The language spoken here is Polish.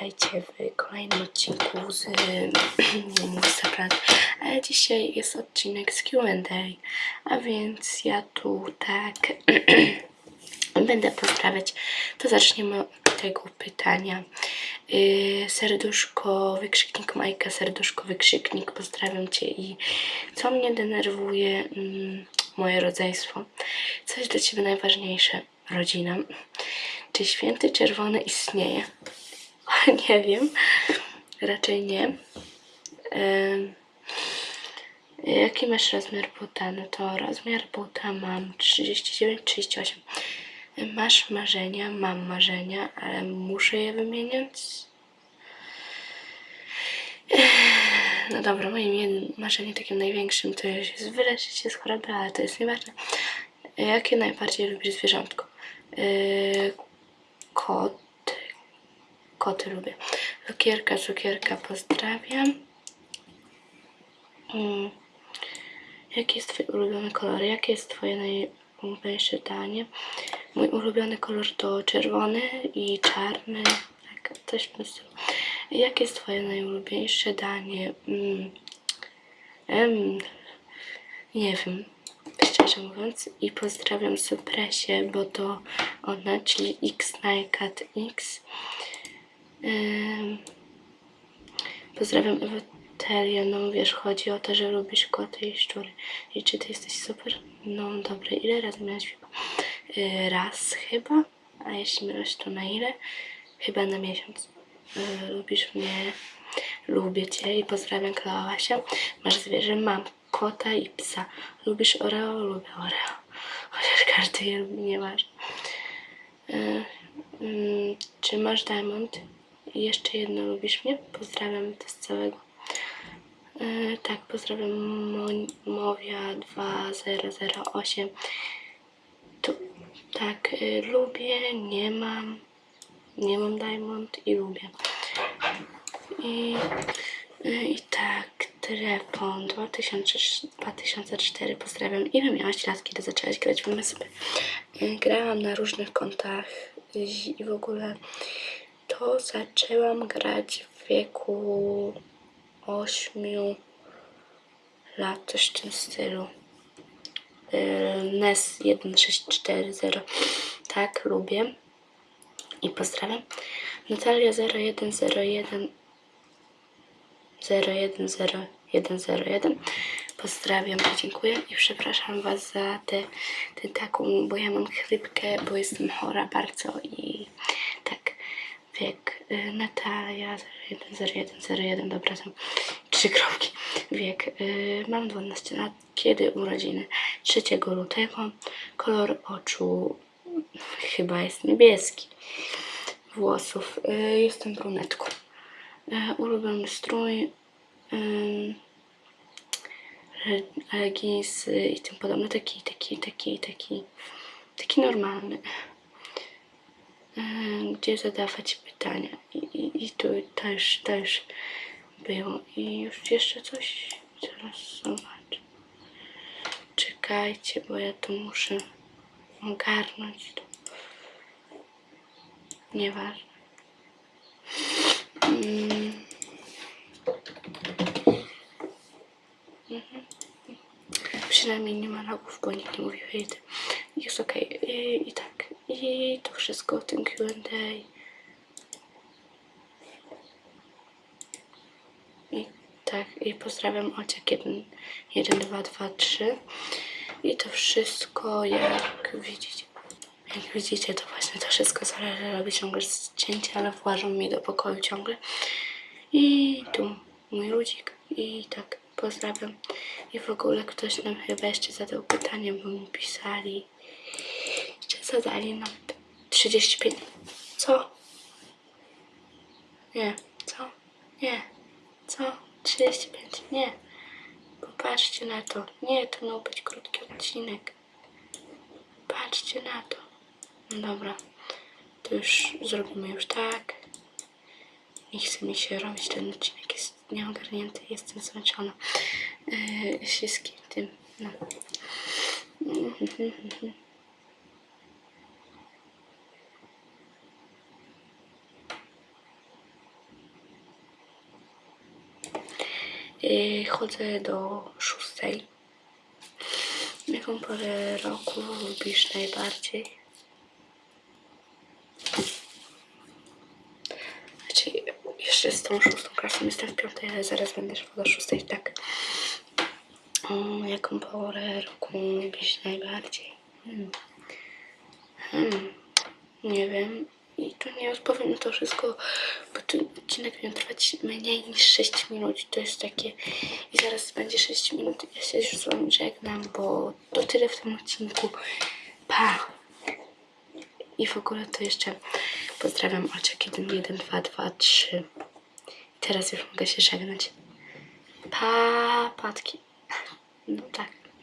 witajcie w kolejnym odcinku z. Ale dzisiaj jest odcinek z Q&A, a więc ja tu tak będę pozdrawiać. To zaczniemy od tego pytania. Yy, serduszko, wykrzyknik Majka, serduszko, wykrzyknik, pozdrawiam Cię i co mnie denerwuje, mm, moje rodzeństwo. Coś dla Ciebie najważniejsze, rodzina. Czy święty czerwony istnieje? nie wiem. Raczej nie. Em, jaki masz rozmiar buta? No to rozmiar buta mam 39-38. Masz marzenia? Mam marzenia, ale muszę je wymieniać? No dobra, moim marzeniem takim największym to jest wyleczyć się z choroby, ale to jest nieważne. Jakie najbardziej lubisz zwierzątko? Yy, kot. Koty lubię. Cukierka, cukierka, pozdrawiam. Mm. Jaki jest twój ulubiony kolor? Jakie jest twoje najulubieńsze danie? Mój ulubiony kolor to czerwony i czarny. Tak, coś w stylu. Jakie jest twoje najulubieńsze danie? Mm. Nie wiem, szczerze mówiąc. I pozdrawiam Supresie, bo to ona, czyli X Nightcat X. Pozdrawiam Ewetelię, no wiesz, chodzi o to, że lubisz koty i szczury. I czy ty jesteś super? No dobra, ile razy miałeś chyba? Yy, raz chyba, a jeśli mylisz to na ile? Chyba na miesiąc. Yy, lubisz mnie, lubię cię i pozdrawiam Klałasia. Masz zwierzę? Mam kota i psa. Lubisz Oreo? Lubię Oreo. Chociaż każdy je lubi, nie masz. Yy, mm, czy masz diamond? I jeszcze jedno, lubisz mnie? Pozdrawiam to z całego. Yy, tak, pozdrawiam Mo- Mowia 2008. Tu, tak, yy, lubię, nie mam, nie mam diamond i lubię. I, yy, i tak, 2000, 2004, pozdrawiam. Ile miałaś lat, kiedy zaczęłaś grać w MSP? Yy, grałam na różnych kontach i w ogóle to zaczęłam grać w wieku 8 lat, coś w tym stylu. Yy, NES 1640. Tak, lubię. I pozdrawiam. Natalia 0101 010101. Pozdrawiam i dziękuję. I przepraszam Was za tę taką, bo ja mam chrypkę, bo jestem chora bardzo i. Wiek y, Natalia 010101, dobra, są trzy kropki. Wiek y, mam 12 lat. Kiedy urodziny? 3 lutego. Kolor oczu chyba jest niebieski. Włosów y, jestem brunetką. Ulubiony strój. Le- leginsy i tym podobne. Taki, taki, taki, taki, taki normalny. Em, gdzie zadawać pytania. I, i, i tu to to już było. I już jeszcze coś. Zaraz zobaczę. Czekajcie, bo ja tu muszę ogarnąć to. Nieważne. Mm. Mhm. Przynajmniej nie ma logów, bo nikt nie mówi hejty. Jest okej. I, I tak. I to wszystko w tym Q&A. I tak. I pozdrawiam Ociek 1, 1, 2, 2, 3. I to wszystko, jak widzicie. Jak widzicie, to właśnie to wszystko zależy. Robię ciągle cięcie, ale włażą mi do pokoju ciągle. I tu mój ludzik. I tak, pozdrawiam. I w ogóle ktoś nam chyba jeszcze zadał pytanie, bo mi pisali. Zadali nam 35. Co? Nie. Co? Nie. Co? 35. Nie. Popatrzcie na to. Nie, to miał być krótki odcinek. Patrzcie na to. No dobra. To już zrobimy już tak. Nie chce mi się robić ten odcinek. Jest nieogarnięty. Jestem zmęczona. Yy, wszystkim tym. No. Yy, chodzę do szóstej. Jaką porę roku lubisz najbardziej? Znaczy, jeszcze z tą szóstą klasą jestem w piątej, ale zaraz będę szła do szóstej, tak. Jaką porę roku lubisz najbardziej? Hmm. Hmm. Nie wiem. I tu nie odpowiem na to wszystko, odcinek miał trwać mniej niż 6 minut. To jest takie. I zaraz będzie 6 minut. Ja się już z wami żegnam, bo to tyle w tym odcinku. Pa! I w ogóle to jeszcze pozdrawiam Olczek 1, 1, 2, 2, 3. Teraz już mogę się żegnać. Pa, patki. No tak.